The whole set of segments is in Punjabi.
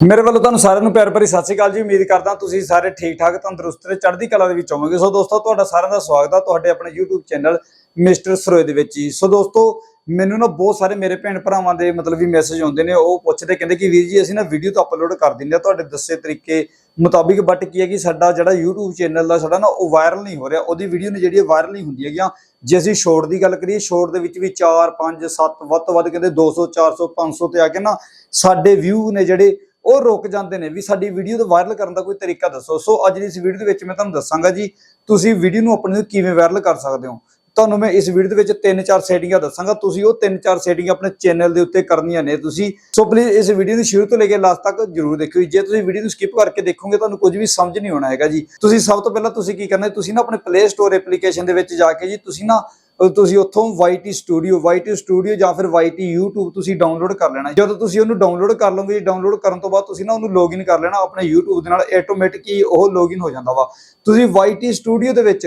ਮੇਰੇ ਵੱਲੋਂ ਤੁਹਾਨੂੰ ਸਾਰਿਆਂ ਨੂੰ ਪਿਆਰ ਭਰੀ ਸਤਿ ਸ਼੍ਰੀ ਅਕਾਲ ਜੀ। ਉਮੀਦ ਕਰਦਾ ਤੁਸੀਂ ਸਾਰੇ ਠੀਕ ਠਾਕ ਤੰਦਰੁਸਤ ਤੇ ਚੜ੍ਹਦੀ ਕਲਾ ਦੇ ਵਿੱਚ ਹੋਵੋਗੇ। ਸੋ ਦੋਸਤੋ, ਤੁਹਾਡਾ ਸਾਰਿਆਂ ਦਾ ਸਵਾਗਤ ਹੈ ਤੁਹਾਡੇ ਆਪਣੇ YouTube ਚੈਨਲ ਮਿਸਟਰ ਸਰੋਏ ਦੇ ਵਿੱਚ ਜੀ। ਸੋ ਦੋਸਤੋ, ਮੈਨੂੰ ਨਾ ਬਹੁਤ ਸਾਰੇ ਮੇਰੇ ਭੈਣ ਭਰਾਵਾਂ ਦੇ ਮਤਲਬ ਵੀ ਮੈਸੇਜ ਆਉਂਦੇ ਨੇ। ਉਹ ਪੁੱਛਦੇ ਕਹਿੰਦੇ ਕਿ ਵੀਰ ਜੀ, ਅਸੀਂ ਨਾ ਵੀਡੀਓ ਤਾਂ ਅਪਲੋਡ ਕਰ ਦਿੰਦੇ ਆ ਤੁਹਾਡੇ ਦੱਸੇ ਤਰੀਕੇ ਮੁਤਾਬਿਕ ਬਟ ਕੀ ਹੈ ਕਿ ਸਾਡਾ ਜਿਹੜਾ YouTube ਚੈਨਲ ਦਾ ਸਾਡਾ ਨਾ ਉਹ ਵਾਇਰਲ ਨਹੀਂ ਹੋ ਰਿਹਾ। ਉਹਦੀ ਵੀਡੀਓ ਨੇ ਜਿਹੜੀ ਵਾਇਰਲ ਨਹੀਂ ਹੁੰਦੀ ਹੈਗੀਆਂ। ਜੇ ਅਸੀਂ ਸ਼ੋਰਟ ਦੀ ਗੱਲ ਕਰੀਏ ਸ਼ੋਰਟ ਦੇ ਵਿੱਚ ਵੀ 4 5 7 ਵੱਧ ਤੋਂ ਵੱਧ ਕਹਿੰਦੇ 200 400 500 ਤੇ ਆ ਕੇ ਨਾ ਸਾਡੇ ਵਿਊ ਨੇ ਜਿਹੜੇ ਉਹ ਰੁਕ ਜਾਂਦੇ ਨੇ ਵੀ ਸਾਡੀ ਵੀਡੀਓ ਨੂੰ ਵਾਇਰਲ ਕਰਨ ਦਾ ਕੋਈ ਤਰੀਕਾ ਦੱਸੋ। ਸੋ ਅੱਜ ਦੀ ਇਸ ਵੀਡੀਓ ਦੇ ਵਿੱਚ ਮੈਂ ਤੁਹਾਨੂੰ ਦੱਸਾਂਗਾ ਜੀ, ਤੁਸੀਂ ਵੀਡੀਓ ਨੂੰ ਆਪਣੇ ਨੂੰ ਕਿਵੇਂ ਵਾਇਰਲ ਕਰ ਸਕਦੇ ਹੋ। ਤੁਹਾਨੂੰ ਮੈਂ ਇਸ ਵੀਡੀਓ ਦੇ ਵਿੱਚ ਤਿੰਨ ਚਾਰ ਸੈਟਿੰਗਾਂ ਦੱਸਾਂਗਾ। ਤੁਸੀਂ ਉਹ ਤਿੰਨ ਚਾਰ ਸੈਟਿੰਗਾਂ ਆਪਣੇ ਚੈਨਲ ਦੇ ਉੱਤੇ ਕਰਨੀਆਂ ਨੇ ਤੁਸੀਂ। ਸੋ ਪਲੀਜ਼ ਇਸ ਵੀਡੀਓ ਨੂੰ ਸ਼ੁਰੂ ਤੋਂ ਲੈ ਕੇ ਲਾਸਟ ਤੱਕ ਜਰੂਰ ਦੇਖਿਓ ਜੇ। ਤੁਸੀਂ ਵੀਡੀਓ ਨੂੰ ਸਕਿਪ ਕਰਕੇ ਦੇਖੋਗੇ, ਤੁਹਾਨੂੰ ਕੁਝ ਵੀ ਸਮਝ ਨਹੀਂ ਆਉਣਾ ਹੈਗਾ ਜੀ। ਤੁਸੀਂ ਸਭ ਤੋਂ ਪਹਿਲਾਂ ਤੁਸੀਂ ਕੀ ਕਰਨਾ ਤੁਸੀਂ ਨਾ ਆਪਣੇ ਪਲੇ ਸਟੋਰ ਐਪਲੀਕੇਸ਼ਨ ਦੇ ਵਿੱਚ ਜਾ ਕੇ ਜੀ, ਤੁਸੀਂ ਨਾ ਤੁਸੀਂ ਉੱਥੋਂ YT ਸਟੂਡੀਓ YT ਸਟੂਡੀਓ ਜਾਂ ਫਿਰ YT YouTube ਤੁਸੀਂ ਡਾਊਨਲੋਡ ਕਰ ਲੈਣਾ। ਜਦੋਂ ਤੁਸੀਂ ਉਹਨੂੰ ਡਾਊਨਲੋਡ ਕਰ ਲਓਗੇ ਡਾਊਨਲੋਡ ਕਰਨ ਤੋਂ ਬਾਅਦ ਤੁਸੀਂ ਨਾ ਉਹਨੂੰ ਲੌਗਇਨ ਕਰ ਲੈਣਾ ਆਪਣੇ YouTube ਦੇ ਨਾਲ ਆਟੋਮੈਟਿਕ ਹੀ ਉਹ ਲੌਗਇਨ ਹੋ ਜਾਂਦਾ ਵਾ। ਤੁਸੀਂ YT ਸਟੂਡੀਓ ਦੇ ਵਿੱਚ,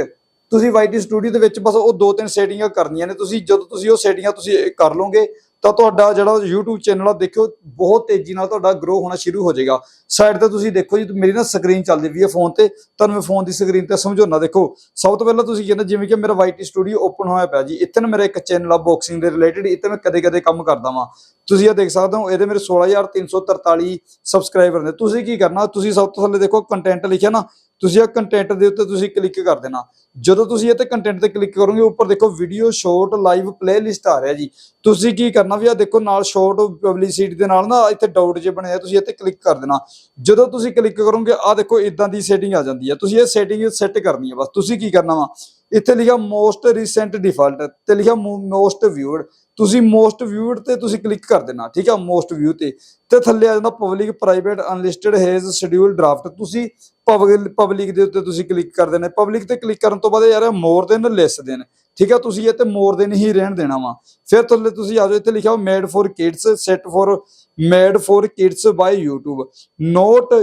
ਤੁਸੀਂ YT ਸਟੂਡੀਓ ਦੇ ਵਿੱਚ ਬਸ ਉਹ ਦੋ ਤਿੰਨ ਸੈਟਿੰਗਾਂ ਕਰਨੀਆਂ ਨੇ। ਤੁਸੀਂ ਜਦੋਂ ਤੁਸੀਂ ਉਹ ਸੈਟਿੰਗਾਂ ਤੁਸੀਂ ਕਰ ਲਓਗੇ ਤਾਂ ਤੁਹਾਡਾ ਜਿਹੜਾ YouTube ਚੈਨਲ ਆ, ਦੇਖਿਓ, ਬਹੁਤ ਤੇਜ਼ੀ ਨਾਲ ਤੁਹਾਡਾ ਗਰੋ ਹੋਣਾ ਸ਼ੁਰੂ ਹੋ ਜਾਏਗਾ। ਸਾਈਡ ਤੇ ਤੁਸੀਂ ਦੇਖੋ ਜੀ, ਮੇਰੀ ਨਾ ਸਕਰੀਨ ਚੱਲਦੀ ਵੀ ਹੈ ਫੋਨ ਤੇ। ਤੁਹਾਨੂੰ ਮੈਂ ਫੋਨ ਦੀ ਸਕਰੀਨ ਤੇ ਸਮਝਾਉਣਾ ਦੇਖੋ। ਸਭ ਤੋਂ ਪਹਿਲਾਂ ਤੁਸੀਂ ਕਹਿੰਦੇ, ਜਿਵੇਂ ਕਿ ਮੇਰਾ YT ਸਟੂਡੀਓ ਓਪਨ ਹੋਇਆ ਪਿਆ ਜੀ, ਇੱਥੇ ਨਾ ਮੇਰਾ ਇੱਕ ਚੈਨਲ ਆ ਬਾਕਸਿੰਗ ਦੇ ਰਿਲੇਟਡ ਇੱਥੇ ਮੈਂ ਕਦੇ-ਕਦੇ ਕੰਮ ਕਰਦਾ ਵਾਂ। ਤੁਸੀਂ ਇਹ ਦੇਖ ਸਕਦੇ ਹੋ, ਇਹਦੇ ਮੇਰੇ 16343 ਸਬਸਕ੍ਰਾਈਬਰ ਨੇ। ਤੁਸੀਂ ਕੀ ਕਰਨਾ, ਤੁਸੀਂ ਸਭ ਤੋਂ ਥੱਲੇ ਦੇਖੋ ਕੰਟੈਂਟ ਲਿਖਿਆ ਨਾ ਤੁਸੀਂ ਇਹ ਕੰਟੈਂਟ ਦੇ ਉੱਤੇ ਤੁਸੀਂ ਕਲਿੱਕ ਕਰ ਦੇਣਾ। ਜਦੋਂ ਤੁਸੀਂ ਇਹ ਤੇ ਕੰਟੈਂਟ ਤੇ ਕਲਿੱਕ ਕਰੋਗੇ, ਉੱਪਰ ਦੇਖੋ ਵੀਡੀਓ ਸ਼ਾਰਟ ਲਾਈਵ ਪਲੇਲਿਸਟ ਆ ਰਿਹਾ ਜੀ। ਤੁਸੀਂ ਕੀ ਕਰਨਾ ਵੀ ਆ ਦੇਖੋ ਨਾਲ ਸ਼ਾਰਟ ਪਬਲਿਸਿਟੀ ਦੇ ਨਾਲ ਨਾ ਇੱਥੇ ਡਾਊਟ ਜੇ ਬਣਿਆ, ਤੁਸੀਂ ਇੱਥੇ ਕਲਿੱਕ ਕਰ ਦੇਣਾ। ਜਦੋਂ ਤੁਸੀਂ ਕਲਿੱਕ ਕਰੋਗੇ ਆ ਦੇਖੋ ਇਦਾਂ ਦੀ ਸੈਟਿੰਗ ਆ ਜਾਂਦੀ ਹੈ ਤੁਸੀਂ ਇਹ ਸੈਟਿੰਗ ਸੈੱਟ ਕਰਨੀ ਹੈ ਬਸ। ਤੁਸੀਂ ਕੀ ਕਰਨਾ ਵਾ? ਇੱਥੇ ਲਿਖਿਆ ਮੋਸਟ ਰੀਸੈਂਟ ਡਿਫਾਲਟ ਤੇ ਲਿਖਿਆ ਮੋਸਟ ਵਿਊਡ ਤੁਸੀਂ ਮੋਸਟ ਵਿਊਡ ਤੇ ਤੁਸੀਂ ਕਲਿੱਕ ਕਰ ਦੇਣਾ, ਠੀਕ ਆ ਮੋਸਟ ਵਿਊ ਤੇ। ਤੇ ਥੱਲੇ ਆ ਜਾਂਦਾ public private unlisted has schedule draft ਤੁਸੀਂ ਪਬਲਿਕ ਦੇ ਉੱਤੇ ਤੁਸੀਂ ਕਲਿੱਕ ਕਰ ਦੇਣਾ। ਪਬਲਿਕ ਤੇ ਕਲਿੱਕ ਕਰਨ ਤੋਂ ਬਾਅਦ ਯਾਰ ਮੋਰ ਦੈਨ ਲੈਸ ਦੇਨ ਠੀਕ ਹੈ, ਤੁਸੀਂ ਇੱਥੇ ਮੋਰ ਦੇ ਨਹੀਂ ਰਹਿਣ ਦੇਣਾ ਵਾ। ਫਿਰ ਥੱਲੇ ਤੁਸੀਂ ਆ ਜਾਓ, ਇੱਥੇ ਲਿਖਿਆ ਹੋ made for kids set for made for kids by YouTube not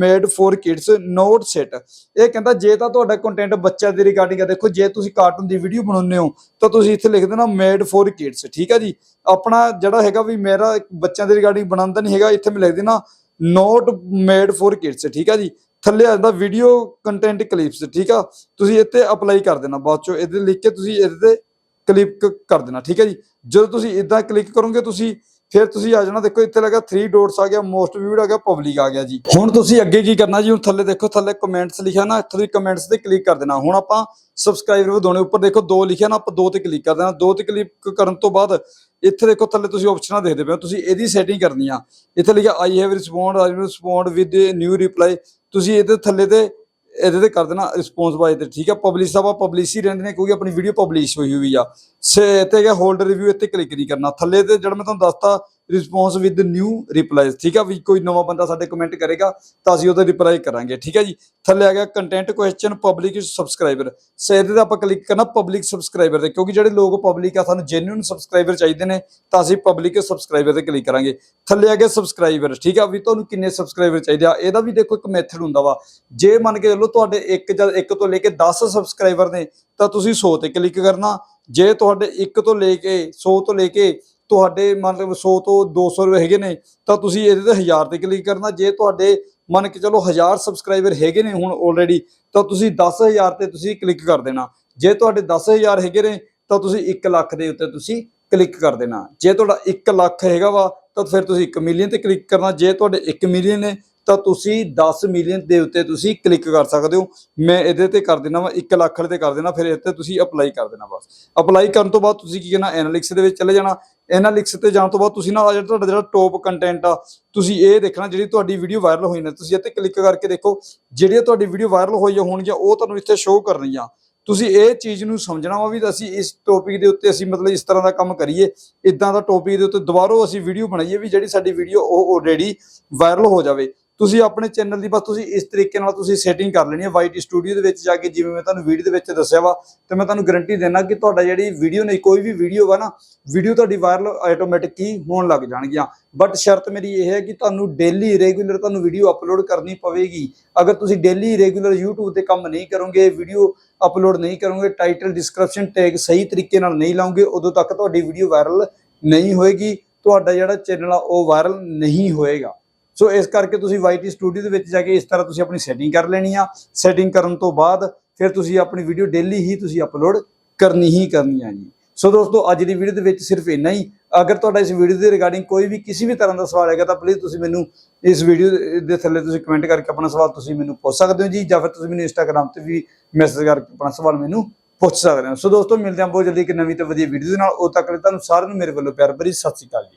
made for kids not set ਇਹ ਕਹਿੰਦਾ, ਜੇ ਤਾਂ ਤੁਹਾਡਾ ਕੰਟੈਂਟ ਬੱਚਾ ਦੇ ਰਿਗਾਰਡਿੰਗ ਹੈ ਦੇਖੋ, ਜੇ ਤੁਸੀਂ ਕਾਰਟੂਨ ਦੀ ਵੀਡੀਓ ਬਣਾਉਂਦੇ ਹੋ, ਤਾਂ ਤੁਸੀਂ ਇੱਥੇ ਲਿਖ ਦੇਣਾ ਮੇਡ ਫੋਰ ਕਿਡਸ ਠੀਕ ਆ ਜੀ? ਆਪਣਾ ਜਿਹੜਾ ਹੈਗਾ ਵੀ ਮੇਰਾ ਬੱਚਿਆਂ ਦੇ ਰਿਗਾਰਡਿੰਗ ਬਣਾਉਂਦਾ ਨਹੀਂ ਹੈਗਾ, ਇੱਥੇ ਮੈਂ ਲਿਖ ਦੇਣਾ ਨੋਟ ਮੇਡ ਫੋਰ ਕਿਡਸ ਠੀਕ ਆ ਜੀ? ਥੱਲੇ ਆ ਜਾਂਦਾ ਵੀਡੀਓ ਕੰਟੈਂਟ ਕਲਿੱਪਸ ਠੀਕ ਆ? ਤੁਸੀਂ ਇੱਥੇ ਅਪਲਾਈ ਕਰ ਦੇਣਾ, ਬਾਅਦ ਚੋਂ ਇਹਦੇ ਲਿਖ ਕੇ ਤੁਸੀਂ ਇਹਦੇ ਤੇ ਕਲਿੱਕ ਕਰ ਦੇਣਾ, ਠੀਕ ਹੈ ਜੀ? ਜਦੋਂ ਤੁਸੀਂ ਇਦਾਂ ਕਲਿੱਕ ਕਰੋਗੇ, ਤੁਸੀਂ ਫਿਰ ਤੁਸੀਂ ਆ ਜਾਣਾ, ਦੇਖੋ ਇੱਥੇ ਲੱਗਾ 3 ਡਾਟਸ ਆ ਗਿਆ ਮੋਸਟ ਵਿਊਡ ਆ ਗਿਆ ਪਬਲਿਕ ਆ ਗਿਆ ਜੀ। ਹੁਣ ਤੁਸੀਂ ਅੱਗੇ ਕੀ ਕਰਨਾ ਜੀ? ਹੁਣ ਥੱਲੇ ਦੇਖੋ, ਥੱਲੇ ਕਮੈਂਟਸ ਲਿਖਿਆ ਨਾ, ਇੱਥੇ ਤੁਸੀਂ ਕਮੈਂਟਸ ਤੇ ਕਲਿੱਕ ਕਰ ਦੇਣਾ। ਹੁਣ ਆਪਾਂ ਸਬਸਕ੍ਰਾਈਬਰ ਵਧਾਉਣੇ, ਉੱਪਰ ਦੇਖੋ ਦੋ ਲਿਖਿਆ ਨਾ, ਆਪਾਂ ਦੋ ਤੇ ਕਲਿੱਕ ਕਰ ਦੇਣਾ। ਦੋ ਤੇ ਕਲਿੱਕ ਕਰਨ ਤੋਂ ਬਾਅਦ ਇੱਥੇ ਦੇਖੋ, ਥੱਲੇ ਤੁਸੀਂ ਆਪਸ਼ਨਾਂ ਦੇਖਦੇ ਪਏ ਹੋ, ਤੁਸੀਂ ਇਹਦੀ ਸੈਟਿੰਗ ਕਰਨੀ ਆ। ਇੱਥੇ ਲਿਖਿਆ I have respond I respond with new reply ਤੁਸੀਂ ਇਹਦੇ ਥੱਲੇ ਤੇ, ਇਹਦੇ ਤੇ ਕਰ ਦੇਣਾ ਰਿਸਪੌਂਸ ਬਾਈ ਤੇ, ਠੀਕ ਹੈ ਪਬਲਿਸ਼ ਦਾ ਆਪਾਂ ਪਬਲਿਸ਼ ਹੀ ਰਹਿੰਦੇ ਨੇ, ਕਿਉਂਕਿ ਆਪਣੀ ਵੀਡੀਓ ਪਬਲਿਸ਼ ਹੋਈ ਹੋਈ ਆ। ਸੇ ਇੱਥੇ ਹੈਗਾ ਹੋਲਡ ਰਿਵਿਊ ਇੱਥੇ ਕਲਿੱਕ ਨਹੀਂ ਕਰਨਾ। ਥੱਲੇ ਤੇ ਜਿਹੜਾ ਮੈਂ ਤੁਹਾਨੂੰ ਦੱਸਤਾ ਰਿਸਪੌਂਸ ਵਿਦ ਨਿਊ ਰਿਪਲਾਈਜ਼ ਠੀਕ ਆ? ਵੀ ਕੋਈ ਨਵਾਂ ਬੰਦਾ ਸਾਡੇ ਕਮੈਂਟ ਕਰੇਗਾ, ਤਾਂ ਅਸੀਂ ਉਹਦਾ ਰਿਪਲਾਈ ਕਰਾਂਗੇ, ਠੀਕ ਹੈ ਜੀ? ਥੱਲੇ ਆ ਗਿਆ ਕੰਟੈਂਟ ਕੁਐਸਚਨ ਪਬਲਿਕ ਸਬਸਕ੍ਰਾਈਬਰ ਸੇ ਦਾ ਆਪਾਂ ਕਲਿੱਕ ਕਰਨਾ ਪਬਲਿਕ ਸਬਸਕ੍ਰਾਈਬਰ ਤੇ, ਕਿਉਂਕਿ ਜਿਹੜੇ ਲੋਕ ਪਬਲਿਕ ਆ, ਸਾਨੂੰ ਜੈਨੂਇਨ ਸਬਸਕ੍ਰਾਈਬਰ ਚਾਹੀਦੇ ਨੇ, ਤਾਂ ਅਸੀਂ ਪਬਲਿਕ ਸਬਸਕ੍ਰਾਈਬਰ ਤੇ ਕਲਿੱਕ ਕਰਾਂਗੇ। ਥੱਲੇ ਆ ਗਿਆ ਸਬਸਕ੍ਰਾਈਬਰ ਠੀਕ ਆ? ਵੀ ਤੁਹਾਨੂੰ ਕਿੰਨੇ ਸਬਸਕ੍ਰਾਈਬਰ ਚਾਹੀਦੇ ਆ? ਇਹਦਾ ਵੀ ਦੇਖੋ ਇੱਕ ਮੈਥਡ ਹੁੰਦਾ ਵਾ। ਜੇ ਮੰਨ ਕੇ ਚੱਲੋ ਤੁਹਾਡੇ ਇੱਕ ਜਾਂ ਇੱਕ ਤੋਂ ਲੈ ਕੇ 10 ਸਬਸਕ੍ਰਾਈਬਰ ਨੇ, ਤਾਂ ਤੁਸੀਂ 100 ਤੇ ਕਲਿੱਕ ਕਰਨਾ। ਜੇ ਤੁਹਾਡੇ ਇੱਕ ਤੋਂ ਲੈ ਕੇ 100 ਤੋਂ ਲੈ ਕੇ ਤੁਹਾਡੇ ਮਤਲਬ 100 ਤੋਂ 200 ਰੁਪਏ ਹੈਗੇ ਨੇ, ਤਾਂ ਤੁਸੀਂ ਇਹਦੇ ਤੇ 1000 ਤੇ ਕਲਿੱਕ ਕਰਨਾ। ਜੇ ਤੁਹਾਡੇ ਮੰਨ ਕੇ ਚਲੋ 1000 ਸਬਸਕ੍ਰਾਈਬਰ ਹੈਗੇ ਨੇ ਹੁਣ ਆਲਰੇਡੀ ਤਾਂ ਤੁਸੀਂ 10000 ਤੇ ਤੁਸੀਂ ਕਲਿੱਕ ਕਰ ਦੇਣਾ। ਜੇ ਤੁਹਾਡੇ 10000 ਹੈਗੇ ਨੇ, ਤਾਂ ਤੁਸੀਂ 1 ਲੱਖ ਦੇ ਉੱਤੇ ਤੁਸੀਂ ਕਲਿੱਕ ਕਰ ਦੇਣਾ। ਜੇ ਤੁਹਾਡਾ 1 ਲੱਖ ਹੈਗਾ ਵਾ, ਤਾਂ ਫਿਰ ਤੁਸੀਂ 1 ਮਿਲੀਅਨ ਤੇ ਕਲਿੱਕ ਕਰਨਾ। ਜੇ ਤੁਹਾਡੇ 1 ਮਿਲੀਅਨ ਨੇ ਤਾਂ ਤੁਸੀਂ 10 ਮਿਲੀਅਨ ਦੇ ਉੱਤੇ ਤੁਸੀਂ ਕਲਿੱਕ ਕਰ ਸਕਦੇ ਹੋ। ਮੈਂ ਇਹਦੇ ਤੇ ਕਰ ਦੇਣਾ ਵਾ 1 ਲੱਖ ਵਾਲੇ ਤੇ ਕਰ ਦੇਣਾ ਫਿਰ ਇਹ 'ਤੇ ਤੁਸੀਂ ਅਪਲਾਈ ਕਰ ਦੇਣਾ ਬਸ ਅਪਲਾਈ ਕਰਨ ਤੋਂ ਬਾਅਦ ਤੁਸੀਂ ਕੀ ਕਰਨਾ ਐਨਾਲਿਟਿਕਸ ਦੇ ਵਿੱਚ ਚਲੇ ਜਾਣਾ। ਐਨਾਲਿਟਿਕਸ ਤੇ ਜਾਣ ਤੋਂ ਬਾਅਦ ਤੁਸੀਂ ਨਾ, ਆਹ ਜਿਹੜਾ ਤੁਹਾਡਾ ਜਿਹੜਾ ਟੌਪ ਕੰਟੈਂਟ ਆ, ਤੁਸੀਂ ਇਹ ਦੇਖਣਾ ਜਿਹੜੀ ਤੁਹਾਡੀ ਵੀਡੀਓ ਵਾਇਰਲ ਹੋਈ ਨੇ, ਤੁਸੀਂ ਇੱਥੇ ਕਲਿੱਕ ਕਰਕੇ ਦੇਖੋ ਜਿਹੜੀਆਂ ਤੁਹਾਡੀ ਵੀਡੀਓ ਵਾਇਰਲ ਹੋਈ ਹੋਣਗੀਆਂ ਉਹ ਤੁਹਾਨੂੰ ਇੱਥੇ ਸ਼ੋਅ ਕਰਨੀਆਂ ਤੁਸੀਂ ਇਹ ਚੀਜ਼ ਨੂੰ ਸਮਝਣਾ ਵਾ ਵੀ ਅਸੀਂ ਇਸ ਟੌਪਿਕ ਦੇ ਉੱਤੇ ਅਸੀਂ ਮਤਲਬ ਇਸ ਤਰ੍ਹਾਂ ਦਾ ਕੰਮ ਕਰੀਏ ਇਦਾਂ ਦਾ ਟੌਪਿਕ ਦੇ ਉੱਤੇ ਦੁਬਾਰਾ ਅਸੀਂ ਵੀਡੀਓ ਬਣਾਈਏ ਵੀ ਜਿਹੜੀ ਸਾਡੀ ਵੀਡੀਓ ਉਹ ਆਲਰੇਡੀ ਵਾਇਰਲ ਹੋ ਜਾਵੇ। ਤੁਸੀਂ ਆਪਣੇ ਚੈਨਲ ਦੀ ਬਸ ਤੁਸੀਂ ਇਸ ਤਰੀਕੇ ਨਾਲ ਤੁਸੀਂ ਸੈਟਿੰਗ ਕਰ ਲੈਣੀ ਹੈ YT ਸਟੂਡੀਓ ਦੇ ਵਿੱਚ ਜਾ ਕੇ, ਜਿਵੇਂ ਮੈਂ ਤੁਹਾਨੂੰ ਵੀਡੀਓ ਦੇ ਵਿੱਚ ਦੱਸਿਆ ਵਾ, ਤੇ ਮੈਂ ਤੁਹਾਨੂੰ ਗਾਰੰਟੀ ਦੇਣਾ ਕਿ ਤੁਹਾਡਾ ਜਿਹੜੀ ਵੀਡੀਓ ਨਹੀਂ, ਕੋਈ ਵੀ ਵੀਡੀਓ ਵਾ ਨਾ ਵੀਡੀਓ ਤੁਹਾਡੀ ਵਾਇਰਲ ਆਟੋਮੈਟਿਕ ਹੀ ਹੋਣ ਲੱਗ ਜਾਣਗੀਆਂ। ਬਟ ਸ਼ਰਤ ਮੇਰੀ ਇਹ ਹੈ ਕਿ ਤੁਹਾਨੂੰ ਡੇਲੀ ਰੈਗੂਲਰ ਤੁਹਾਨੂੰ ਵੀਡੀਓ ਅਪਲੋਡ ਕਰਨੀ ਪਵੇਗੀ। ਅਗਰ ਤੁਸੀਂ ਡੇਲੀ ਰੈਗੂਲਰ YouTube ਤੇ ਕੰਮ ਨਹੀਂ ਕਰੋਗੇ ਵੀਡੀਓ ਅਪਲੋਡ ਨਹੀਂ ਕਰੋਗੇ ਟਾਈਟਲ ਡਿਸਕ੍ਰਿਪਸ਼ਨ ਟੈਗ ਸਹੀ ਤਰੀਕੇ ਨਾਲ ਨਹੀਂ ਲਾਉਂਗੇ, ਉਦੋਂ ਤੱਕ ਤੁਹਾਡੀ ਵੀਡੀਓ ਵਾਇਰਲ ਨਹੀਂ ਹੋਏਗੀ। ਤੁਹਾਡਾ ਜਿਹੜਾ ਚੈਨਲ ਆ, ਉਹ ਵਾਇਰਲ ਨਹੀਂ ਹੋਏਗਾ। ਸੋ ਇਸ ਕਰਕੇ ਤੁਸੀਂ YT ਸਟੂਡੀਓ ਦੇ ਵਿੱਚ ਜਾ ਕੇ ਇਸ ਤਰ੍ਹਾਂ ਤੁਸੀਂ ਆਪਣੀ ਸੈਟਿੰਗ ਕਰ ਲੈਣੀ ਆ। ਸੈਟਿੰਗ ਕਰਨ ਤੋਂ ਬਾਅਦ ਫਿਰ ਤੁਸੀਂ ਆਪਣੀ ਵੀਡੀਓ ਡੇਲੀ ਹੀ ਤੁਸੀਂ ਅਪਲੋਡ ਕਰਨੀ ਹੀ ਕਰਨੀ ਆ ਜੀ। ਸੋ ਦੋਸਤੋ, ਅੱਜ ਦੀ ਵੀਡੀਓ ਦੇ ਵਿੱਚ ਸਿਰਫ ਇੰਨਾ ਹੀ। ਅਗਰ ਤੁਹਾਡਾ ਇਸ ਵੀਡੀਓ ਦੇ ਰਿਗਾਰਡਿੰਗ ਕੋਈ ਵੀ ਕਿਸੇ ਵੀ ਤਰ੍ਹਾਂ ਦਾ ਸਵਾਲ ਹੈਗਾ ਤਾਂ ਪਲੀਜ਼ ਤੁਸੀਂ ਮੈਨੂੰ ਇਸ ਵੀਡੀਓ ਦੇ ਥੱਲੇ ਤੁਸੀਂ ਕਮੈਂਟ ਕਰਕੇ ਆਪਣਾ ਸਵਾਲ ਤੁਸੀਂ ਮੈਨੂੰ ਪੁੱਛ ਸਕਦੇ ਹੋ ਜੀ, ਜਾਂ ਫਿਰ ਤੁਸੀਂ ਮੈਨੂੰ ਇੰਸਟਾਗ੍ਰam ਤੇ ਵੀ ਮੈਸੇਜ ਕਰਕੇ ਆਪਣਾ ਸਵਾਲ ਮੈਨੂੰ ਪੁੱਛ ਸਕਦੇ ਹੋ। ਸੋ ਦੋਸਤੋ, ਮਿਲਦੇ ਹਾਂ ਬਹੁਤ ਜਲਦੀ ਇੱਕ ਨਵੀਂ ਤੇ ਵਧੀਆ ਵੀਡੀਓ ਦੇ ਨਾਲ। ਉਹ ਤੱਕ ਲਈ ਤੁਹਾਨੂੰ ਸਾਰਿਆਂ ਨੂੰ ਮੇਰੇ ਵੱਲੋਂ ਪਿਆਰ ਭਰੀ ਸਤਿ ਸ਼੍ਰੀ ਅਕਾਲ ਜੀ।